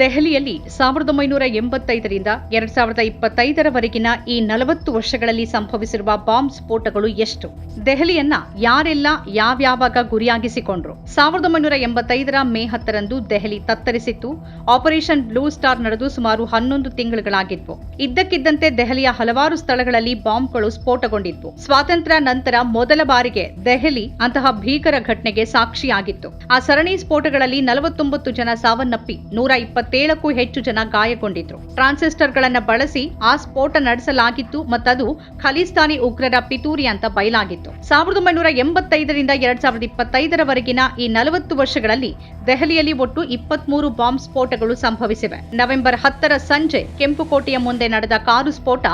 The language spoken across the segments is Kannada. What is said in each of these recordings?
ದೆಹಲಿಯಲ್ಲಿ ಸಾವಿರದ ಒಂಬೈನೂರ ಎಂಬತ್ತೈದರಿಂದ ಎರಡ್ ಸಾವಿರದ ಇಪ್ಪತ್ತೈದರವರೆಗಿನ ಈ ನಲವತ್ತು ವರ್ಷಗಳಲ್ಲಿ ಸಂಭವಿಸಿರುವ ಬಾಂಬ್ ಸ್ಫೋಟಗಳು ಎಷ್ಟು? ದೆಹಲಿಯನ್ನ ಯಾರೆಲ್ಲ ಯಾವ್ಯಾವಾಗ ಗುರಿಯಾಗಿಸಿಕೊಂಡ್ರು? ಸಾವಿರದ ಒಂಬೈನೂರ ಎಂಬತ್ತೈದರ ಮೇ ಹತ್ತರಂದು ದೆಹಲಿ ತತ್ತರಿಸಿತ್ತು. ಆಪರೇಷನ್ ಬ್ಲೂ ಸ್ಟಾರ್ ನಡೆದು ಸುಮಾರು ಹನ್ನೊಂದು ತಿಂಗಳುಗಳಾಗಿದ್ವು. ಇದ್ದಕ್ಕಿದ್ದಂತೆ ದೆಹಲಿಯ ಹಲವಾರು ಸ್ಥಳಗಳಲ್ಲಿ ಬಾಂಬ್ಗಳು ಸ್ಫೋಟಗೊಂಡಿದ್ವು ಸ್ವಾತಂತ್ರ್ಯ ನಂತರ ಮೊದಲ ಬಾರಿಗೆ ದೆಹಲಿ ಅಂತಹ ಭೀಕರ ಘಟನೆಗೆ ಸಾಕ್ಷಿಯಾಗಿತ್ತು. ಆ ಸರಣಿ ಸ್ಫೋಟಗಳಲ್ಲಿ ನಲವತ್ತೊಂಬತ್ತು ಜನ ಸಾವನ್ನಪ್ಪಿ, ನೂರ ಇಪ್ಪತ್ತೇಳಕ್ಕೂ ಹೆಚ್ಚು ಜನ ಗಾಯಗೊಂಡಿದ್ರು. ಟ್ರಾನ್ಸಿಸ್ಟರ್ಗಳನ್ನು ಬಳಸಿ ಆ ಸ್ಫೋಟ ನಡೆಸಲಾಗಿತ್ತು ಮತ್ತದು ಖಲಿಸ್ತಾನಿ ಉಗ್ರರ ಪಿತೂರಿ ಅಂತ ಬಯಲಾಗಿತ್ತು. ಸಾವಿರದ ಒಂಬೈನೂರ ಎಂಬತ್ತೈದರಿಂದ ಎರಡ್ ಸಾವಿರದ ಇಪ್ಪತ್ತೈದರವರೆಗಿನ ಈ ನಲವತ್ತು ವರ್ಷಗಳಲ್ಲಿ ದೆಹಲಿಯಲ್ಲಿ ಒಟ್ಟು ಇಪ್ಪತ್ಮೂರು ಬಾಂಬ್ ಸ್ಫೋಟಗಳು ಸಂಭವಿಸಿವೆ. ನವೆಂಬರ್ ಹತ್ತರ ಸಂಜೆ ಕೆಂಪುಕೋಟೆಯ ಮುಂದೆ ನಡೆದ ಕಾರು ಸ್ಫೋಟ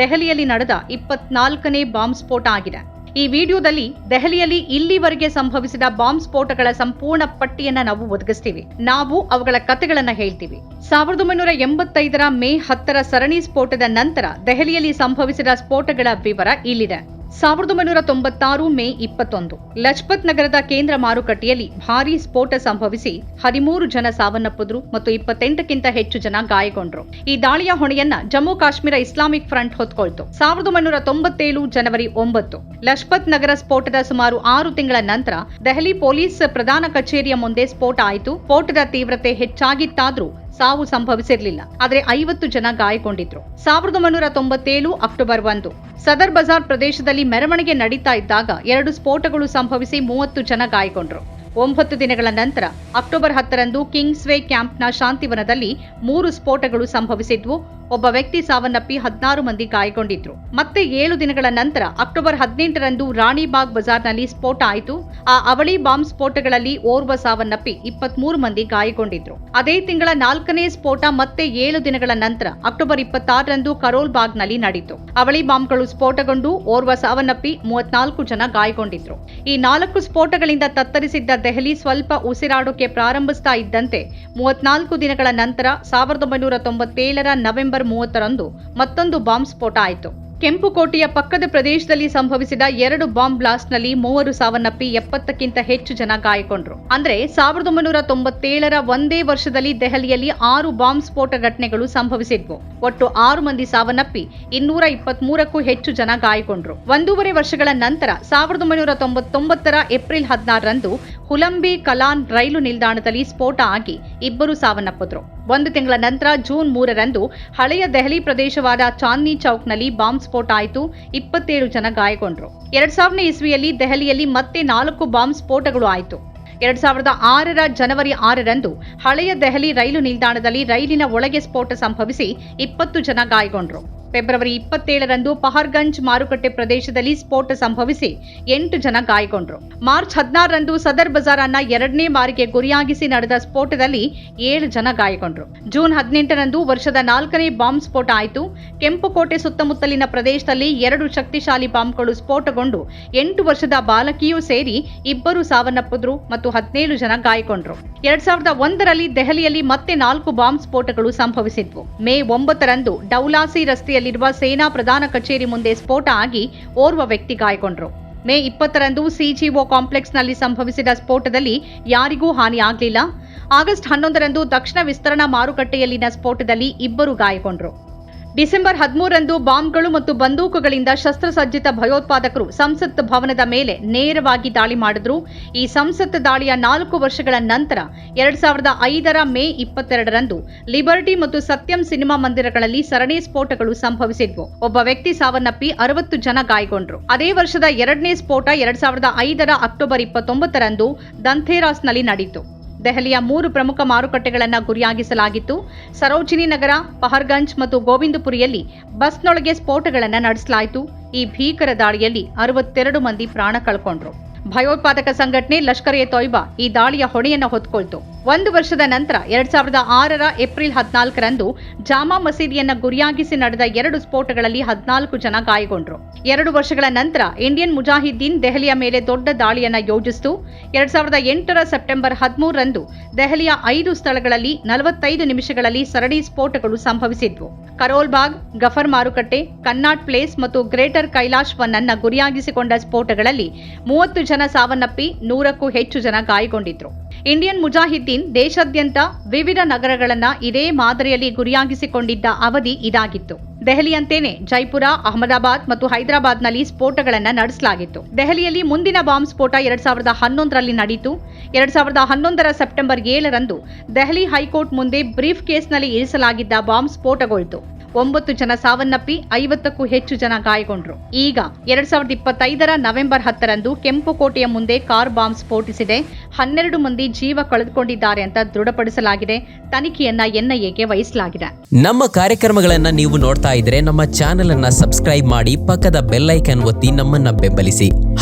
ದೆಹಲಿಯಲ್ಲಿ ನಡೆದ ಇಪ್ಪತ್ನಾಲ್ಕನೇ ಬಾಂಬ್ ಸ್ಫೋಟ ಆಗಿದೆ. ಈ ವಿಡಿಯೋದಲ್ಲಿ ದೆಹಲಿಯಲ್ಲಿ ಇಲ್ಲಿವರೆಗೆ ಸಂಭವಿಸಿದ ಬಾಂಬ್ ಸ್ಫೋಟಗಳ ಸಂಪೂರ್ಣ ಪಟ್ಟಿಯನ್ನ ನಾವು ಒದಗಿಸ್ತೀವಿ. ನಾವು ಅವುಗಳ ಕಥೆಗಳನ್ನ ಹೇಳ್ತೀವಿ. ಸಾವಿರದ ಒಂಬೈನೂರ ಎಂಬತ್ತೈದರ ಮೇ ಹತ್ತರ ಸರಣಿ ಸ್ಫೋಟದ ನಂತರ ದೆಹಲಿಯಲ್ಲಿ ಸಂಭವಿಸಿದ ಸ್ಫೋಟಗಳ ವಿವರ ಇಲ್ಲಿದೆ. ಸಾವಿರದ ಒಂಬೈನೂರ ತೊಂಬತ್ತಾರು ಮೇ ಇಪ್ಪತ್ತೊಂದು, ಲಜ್ಪತ್ ನಗರದ ಕೇಂದ್ರ ಮಾರುಕಟ್ಟೆಯಲ್ಲಿ ಭಾರೀ ಸ್ಫೋಟ ಸಂಭವಿಸಿ ಹದಿಮೂರು ಜನ ಸಾವನ್ನಪ್ಪಿದ್ರು ಮತ್ತು ಇಪ್ಪತ್ತೆಂಟಕ್ಕಿಂತ ಹೆಚ್ಚು ಜನ ಗಾಯಗೊಂಡ್ರು. ಈ ದಾಳಿಯ ಹೊಣೆಯನ್ನ ಜಮ್ಮು ಕಾಶ್ಮೀರ ಇಸ್ಲಾಮಿಕ್ ಫ್ರಂಟ್ ಹೊತ್ಕೊಳ್ತು. ಸಾವಿರದ ಒಂಬೈನೂರ ತೊಂಬತ್ತೇಳು ಜನವರಿ ಒಂಬತ್ತು, ಲಜ್ಪತ್ ನಗರ ಸ್ಫೋಟದ ಸುಮಾರು ಆರು ತಿಂಗಳ ನಂತರ ದೆಹಲಿ ಪೊಲೀಸ್ ಪ್ರಧಾನ ಕಚೇರಿಯ ಮುಂದೆ ಸ್ಫೋಟ ಆಯಿತು. ಸ್ಫೋಟದ ತೀವ್ರತೆ ಹೆಚ್ಚಾಗಿತ್ತಾದ್ರೂ ಸಾವು ಸಂಭವಿಸಿರಲಿಲ್ಲ. ಆದರೆ ಐವತ್ತು ಜನ ಗಾಯಗೊಂಡಿದ್ರು. ಸಾವಿರದ ಒಂಬೈನೂರ ತೊಂಬತ್ತೇಳು ಅಕ್ಟೋಬರ್ ಒಂದು. ಸದರ್ ಬಜಾರ್ ಪ್ರದೇಶದಲ್ಲಿ ಮೆರವಣಿಗೆ ನಡೀತಾ ಇದ್ದಾಗ ಎರಡು ಸ್ಫೋಟಗಳು ಸಂಭವಿಸಿ ಮೂವತ್ತು ಜನ ಗಾಯಗೊಂಡ್ರು. ಒಂಬತ್ತು ದಿನಗಳ ನಂತರ ಅಕ್ಟೋಬರ್ ಹತ್ತರಂದು ಕಿಂಗ್ಸ್ವೇ ಕ್ಯಾಂಪ್ನ ಶಾಂತಿವನದಲ್ಲಿ ಮೂರು ಸ್ಫೋಟಗಳು ಸಂಭವಿಸಿದ್ವು. ಒಬ್ಬ ವ್ಯಕ್ತಿ ಸಾವನ್ನಪ್ಪಿ ಹದಿನಾರು ಮಂದಿ ಗಾಯಗೊಂಡಿದ್ರು. ಮತ್ತೆ ಏಳು ದಿನಗಳ ನಂತರ ಅಕ್ಟೋಬರ್ ಹದಿನೆಂಟರಂದು ರಾಣಿಬಾಗ್ ಬಜಾರ್ನಲ್ಲಿ ಸ್ಫೋಟ ಆಯಿತು. ಆ ಅವಳಿ ಬಾಂಬ್ ಸ್ಫೋಟಗಳಲ್ಲಿ ಓರ್ವ ಸಾವನ್ನಪ್ಪಿ ಇಪ್ಪತ್ಮೂರು ಮಂದಿ ಗಾಯಗೊಂಡಿದ್ರು. ಅದೇ ತಿಂಗಳ ನಾಲ್ಕನೇ ಸ್ಫೋಟ ಮತ್ತೆ ಏಳು ದಿನಗಳ ನಂತರ ಅಕ್ಟೋಬರ್ ಇಪ್ಪತ್ತಾರರಂದು ಕರೋಲ್ ಬಾಗ್ನಲ್ಲಿ ನಡೆಯಿತು. ಅವಳಿ ಬಾಂಬ್ಗಳು ಸ್ಫೋಟಗೊಂಡು ಓರ್ವ ಸಾವನ್ನಪ್ಪಿ ಮೂವತ್ನಾಲ್ಕು ಜನ ಗಾಯಗೊಂಡಿದ್ರು. ಈ ನಾಲ್ಕು ಸ್ಫೋಟಗಳಿಂದ ತತ್ತರಿಸಿದ್ದ ದೆಹಲಿ ಸ್ವಲ್ಪ ಉಸಿರಾಡೋಕೆ ಪ್ರಾರಂಭಿಸ್ತಾ ಇದ್ದಂತೆ ಮೂವತ್ನಾಲ್ಕು ದಿನಗಳ ನಂತರ ಸಾವಿರದ ಒಂಬೈನೂರ ತೊಂಬತ್ತೇಳರ ನವೆಂಬರ್ ಮೂವತ್ತರಂದು ಮತ್ತೊಂದು ಬಾಂಬ್ ಸ್ಫೋಟ ಆಯಿತು. ಕೆಂಪುಕೋಟೆಯ ಪಕ್ಕದ ಪ್ರದೇಶದಲ್ಲಿ ಸಂಭವಿಸಿದ ಎರಡು ಬಾಂಬ್ ಬ್ಲಾಸ್ಟ್ನಲ್ಲಿ ಮೂವರು ಸಾವನ್ನಪ್ಪಿ ಎಪ್ಪತ್ತಕ್ಕಿಂತ ಹೆಚ್ಚು ಜನ ಗಾಯಗೊಂಡ್ರು. ಅಂದ್ರೆ ಸಾವಿರದ ಒಂಬೈನೂರ ತೊಂಬತ್ತೇಳರ ಒಂದೇ ವರ್ಷದಲ್ಲಿ ದೆಹಲಿಯಲ್ಲಿ ಆರು ಬಾಂಬ್ ಸ್ಫೋಟ ಘಟನೆಗಳು ಸಂಭವಿಸಿದ್ವು. ಒಟ್ಟು ಆರು ಮಂದಿ ಸಾವನ್ನಪ್ಪಿ, ಇನ್ನೂರ ಇಪ್ಪತ್ಮೂರಕ್ಕೂ ಹೆಚ್ಚು ಜನ ಗಾಯಗೊಂಡ್ರು. ಒಂದೂವರೆ ವರ್ಷಗಳ ನಂತರ ಸಾವಿರದ ಒಂಬೈನೂರ ತೊಂಬತ್ತೊಂಬತ್ತರ ಏಪ್ರಿಲ್ ಹದಿನಾರರಂದು ಹುಲಂಬಿ ಕಲಾನ್ ರೈಲು ನಿಲ್ದಾಣದಲ್ಲಿ ಸ್ಫೋಟ ಆಗಿ ಇಬ್ಬರು ಸಾವನ್ನಪ್ಪಿದ್ರು. ಒಂದು ತಿಂಗಳ ನಂತರ ಜೂನ್ ಮೂರರಂದು ಹಳೆಯ ದೆಹಲಿ ಪ್ರದೇಶವಾದ ಚಾಂದ್ನಿ ಚೌಕ್ನಲ್ಲಿ ಬಾಂಬ್ ಸ್ಫೋಟ ಆಯಿತು. ಇಪ್ಪತ್ತೇಳು ಜನ ಗಾಯಗೊಂಡರು. ಎರಡ್ ಸಾವಿರನೇ ಇಸ್ವಿಯಲ್ಲಿ ದೆಹಲಿಯಲ್ಲಿ ಮತ್ತೆ ನಾಲ್ಕು ಬಾಂಬ್ ಸ್ಫೋಟಗಳು ಆಯಿತು. ಎರಡ್ ಸಾವಿರದ ಆರರ ಜನವರಿ ಆರರಂದು ಹಳೆಯ ದೆಹಲಿ ರೈಲು ನಿಲ್ದಾಣದಲ್ಲಿ ರೈಲಿನ ಒಳಗೆ ಸ್ಫೋಟ ಸಂಭವಿಸಿ ಇಪ್ಪತ್ತು ಜನ ಗಾಯಗೊಂಡ್ರು. ಫೆಬ್ರವರಿ ಇಪ್ಪತ್ತೇಳರಂದು ಪಹರ್ಗಂಜ್ ಮಾರುಕಟ್ಟೆ ಪ್ರದೇಶದಲ್ಲಿ ಸ್ಫೋಟ ಸಂಭವಿಸಿ ಎಂಟು ಜನ ಗಾಯಗೊಂಡರು. ಮಾರ್ಚ್ ಹದಿನಾರರಂದು ಸದರ್ ಬಜಾರ್ ಅನ್ನ ಎರಡನೇ ಬಾರಿಗೆ ಗುರಿಯಾಗಿಸಿ ನಡೆದ ಸ್ಫೋಟದಲ್ಲಿ ಏಳು ಜನ ಗಾಯಗೊಂಡರು. ಜೂನ್ ಹದಿನೆಂಟರಂದು ವರ್ಷದ ನಾಲ್ಕನೇ ಬಾಂಬ್ ಸ್ಫೋಟ ಆಯಿತು. ಕೆಂಪುಕೋಟೆ ಸುತ್ತಮುತ್ತಲಿನ ಪ್ರದೇಶದಲ್ಲಿ ಎರಡು ಶಕ್ತಿಶಾಲಿ ಬಾಂಬ್ಗಳು ಸ್ಫೋಟಗೊಂಡು ಎಂಟು ವರ್ಷದ ಬಾಲಕಿಯೂ ಸೇರಿ ಇಬ್ಬರು ಸಾವನ್ನಪ್ಪಿದ್ರು ಮತ್ತು ಹದಿನೇಳು ಜನ ಗಾಯಗೊಂಡರು. ಎರಡ್ ಸಾವಿರದ ಒಂದರಲ್ಲಿ ದೆಹಲಿಯಲ್ಲಿ ಮತ್ತೆ ನಾಲ್ಕು ಬಾಂಬ್ ಸ್ಫೋಟಗಳು ಸಂಭವಿಸಿದ್ವು. ಮೇ ಒಂಬತ್ತರಂದು ಡೌಲಾಸಿ ರಸ್ತೆಯಲ್ಲಿರುವ ಸೇನಾ ಪ್ರಧಾನ ಕಚೇರಿ ಮುಂದೆ ಸ್ಫೋಟ ಆಗಿ ಓರ್ವ ವ್ಯಕ್ತಿ ಗಾಯಗೊಂಡರು. ಮೇ ಇಪ್ಪತ್ತರಂದು ಸಿಜಿಒ ಕಾಂಪ್ಲೆಕ್ಸ್ನಲ್ಲಿ ಸಂಭವಿಸಿದ ಸ್ಫೋಟದಲ್ಲಿ ಯಾರಿಗೂ ಹಾನಿಯಾಗಲಿಲ್ಲ ಆಗಸ್ಟ್ ಹನ್ನೊಂದರಂದು ದಕ್ಷಿಣ ವಿಸ್ತರಣಾ ಮಾರುಕಟ್ಟೆಯಲ್ಲಿನ ಸ್ಫೋಟದಲ್ಲಿ ಇಬ್ಬರು ಗಾಯಗೊಂಡ್ರು. ಡಿಸೆಂಬರ್ ಹದಿಮೂರರಂದು ಬಾಂಬ್ಗಳು ಮತ್ತು ಬಂದೂಕುಗಳಿಂದ ಶಸ್ತ್ರಸಜ್ಜಿತ ಭಯೋತ್ಪಾದಕರು ಸಂಸತ್ ಭವನದ ಮೇಲೆ ನೇರವಾಗಿ ದಾಳಿ ಮಾಡಿದ್ರು. ಈ ಸಂಸತ್ ದಾಳಿಯ ನಾಲ್ಕು ವರ್ಷಗಳ ನಂತರ ಎರಡ್ ಸಾವಿರದ ಐದರ ಮೇ ಇಪ್ಪತ್ತೆರಡರಂದು ಲಿಬರ್ಟಿ ಮತ್ತು ಸತ್ಯಂ ಸಿನಿಮಾ ಮಂದಿರಗಳಲ್ಲಿ ಸರಣಿ ಸ್ಫೋಟಗಳು ಸಂಭವಿಸಿದ್ವು. ಒಬ್ಬ ವ್ಯಕ್ತಿ ಸಾವನ್ನಪ್ಪಿ ಅರವತ್ತು ಜನ ಗಾಯಗೊಂಡ್ರು. ಅದೇ ವರ್ಷದ ಎರಡನೇ ಸ್ಫೋಟ ಎರಡ್ ಸಾವಿರದ ಐದರ ಅಕ್ಟೋಬರ್ ಇಪ್ಪತ್ತೊಂಬತ್ತರಂದು ದಂಥೇರಾಸ್ನಲ್ಲಿ ನಡೆಯಿತು. ದೆಹಲಿಯ ಮೂರು ಪ್ರಮುಖ ಮಾರುಕಟ್ಟೆಗಳನ್ನು ಗುರಿಯಾಗಿಸಲಾಗಿತ್ತು. ಸರೋಜಿನಿ ನಗರ, ಪಹರ್ಗಂಜ್ ಮತ್ತು ಗೋವಿಂದಪುರಿಯಲ್ಲಿ ಬಸ್ನೊಳಗೆ ಸ್ಫೋಟಗಳನ್ನು ನಡೆಸಲಾಯಿತು. ಈ ಭೀಕರ ದಾಳಿಯಲ್ಲಿ ಅರವತ್ತೆರಡು ಮಂದಿ ಪ್ರಾಣ ಕಳ್ಕೊಂಡ್ರು. ಭಯೋತ್ಪಾದಕ ಸಂಘಟನೆ ಲಷ್ಕರ್ ಎ ತೊಯ್ಬಾ ಈ ದಾಳಿಯ ಹೊಣೆಯನ್ನು ಹೊತ್ಕೊಳ್ತು. ಒಂದು ವರ್ಷದ ನಂತರ ಎರಡ್ ಸಾವಿರದ ಆರರ ಏಪ್ರಿಲ್ ಹದಿನಾಲ್ಕರಂದು ಜಾಮಾ ಮಸೀದಿಯನ್ನ ಗುರಿಯಾಗಿಸಿ ನಡೆದ ಎರಡು ಸ್ಫೋಟಗಳಲ್ಲಿ ಹದಿನಾಲ್ಕು ಜನ ಗಾಯಗೊಂಡ್ರು. ಎರಡು ವರ್ಷಗಳ ನಂತರ ಇಂಡಿಯನ್ ಮುಜಾಹಿದ್ದೀನ್ ದೆಹಲಿಯ ಮೇಲೆ ದೊಡ್ಡ ದಾಳಿಯನ್ನ ಯೋಜಿಸಿತು. ಎರಡ್ ಸಾವಿರದ ಎಂಟರ ಸೆಪ್ಟೆಂಬರ್ ಹದಿಮೂರರಂದು ದೆಹಲಿಯ ಐದು ಸ್ಥಳಗಳಲ್ಲಿ ನಲವತ್ತೈದು ನಿಮಿಷಗಳಲ್ಲಿ ಸರಣಿ ಸ್ಫೋಟಗಳು ಸಂಭವಿಸಿದ್ವು. ಕರೋಲ್ಬಾಗ್ ಗಫರ್ ಮಾರುಕಟ್ಟೆ ಕನ್ನಾಟ್ ಪ್ಲೇಸ್ ಮತ್ತು ಗ್ರೇಟರ್ ಕೈಲಾಶ್ ವನ್ ಅನ್ನ ಗುರಿಯಾಗಿಸಿಕೊಂಡ ಸ್ಫೋಟಗಳಲ್ಲಿ ಮೂವತ್ತು ಜನ ಸಾವನ್ನಪ್ಪಿ, ನೂರಕ್ಕೂ ಹೆಚ್ಚು ಜನ ಗಾಯಗೊಂಡಿದ್ರು. ಇಂಡಿಯನ್ ಮುಜಾಹಿದ್ದೀನ್ ದೇಶಾದ್ಯಂತ ವಿವಿಧ ನಗರಗಳನ್ನು ಇದೇ ಮಾದರಿಯಲ್ಲಿ ಗುರಿಯಾಗಿಸಿಕೊಂಡಿದ್ದ ಅವಧಿ ಇದಾಗಿತ್ತು. ದೆಹಲಿಯಂತೆಯೇ ಜೈಪುರ, ಅಹಮದಾಬಾದ್ ಮತ್ತು ಹೈದರಾಬಾದ್ನಲ್ಲಿ ಸ್ಫೋಟಗಳನ್ನು ನಡೆಸಲಾಗಿತ್ತು. ದೆಹಲಿಯಲ್ಲಿ ಮುಂದಿನ ಬಾಂಬ್ ಸ್ಫೋಟ ಎರಡ್ ಸಾವಿರದ ಹನ್ನೊಂದರಲ್ಲಿ ನಡೆಯಿತು ಎರಡ್ ಸಾವಿರದ ಹನ್ನೊಂದರ ಸೆಪ್ಟೆಂಬರ್ ಏಳರಂದು ದೆಹಲಿ ಹೈಕೋರ್ಟ್ ಮುಂದೆ ಬ್ರೀಫ್ ಕೇಸ್ನಲ್ಲಿ ಇರಿಸಲಾಗಿದ್ದ ಬಾಂಬ್ ಸ್ಫೋಟಗೊಳ್ತು. ಒಂಬತ್ತು ಜನ ಸಾವನ್ನಪ್ಪಿ, ಐವತ್ತಕ್ಕೂ ಹೆಚ್ಚು ಜನ ಗಾಯಗೊಂಡ್ರು. ಈಗ ಎರಡ್ ಸಾವಿರದ ಇಪ್ಪತ್ತೈದರ ನವೆಂಬರ್ ಹತ್ತರಂದು ಕೆಂಪುಕೋಟೆಯ ಮುಂದೆ ಕಾರ್ ಬಾಂಬ್ ಸ್ಫೋಟಿಸಿದೆ. ಹನ್ನೆರಡು ಮಂದಿ ಜೀವ ಕಳೆದುಕೊಂಡಿದ್ದಾರೆ ಅಂತ ದೃಢಪಡಿಸಲಾಗಿದೆ. ತನಿಖೆಯನ್ನ ಎನ್ಐಎಗೆ ವಹಿಸಲಾಗಿದೆ. ನಮ್ಮ ಕಾರ್ಯಕ್ರಮಗಳನ್ನ ನೀವು ನೋಡ್ತಾ ಇದ್ರೆ ನಮ್ಮ ಚಾನೆಲ್ ಅನ್ನ ಸಬ್ಸ್ಕ್ರೈಬ್ ಮಾಡಿ ಪಕ್ಕದ ಬೆಲ್ಲೈಕನ್ ಒತ್ತಿ ನಮ್ಮನ್ನ ಬೆಂಬಲಿಸಿ.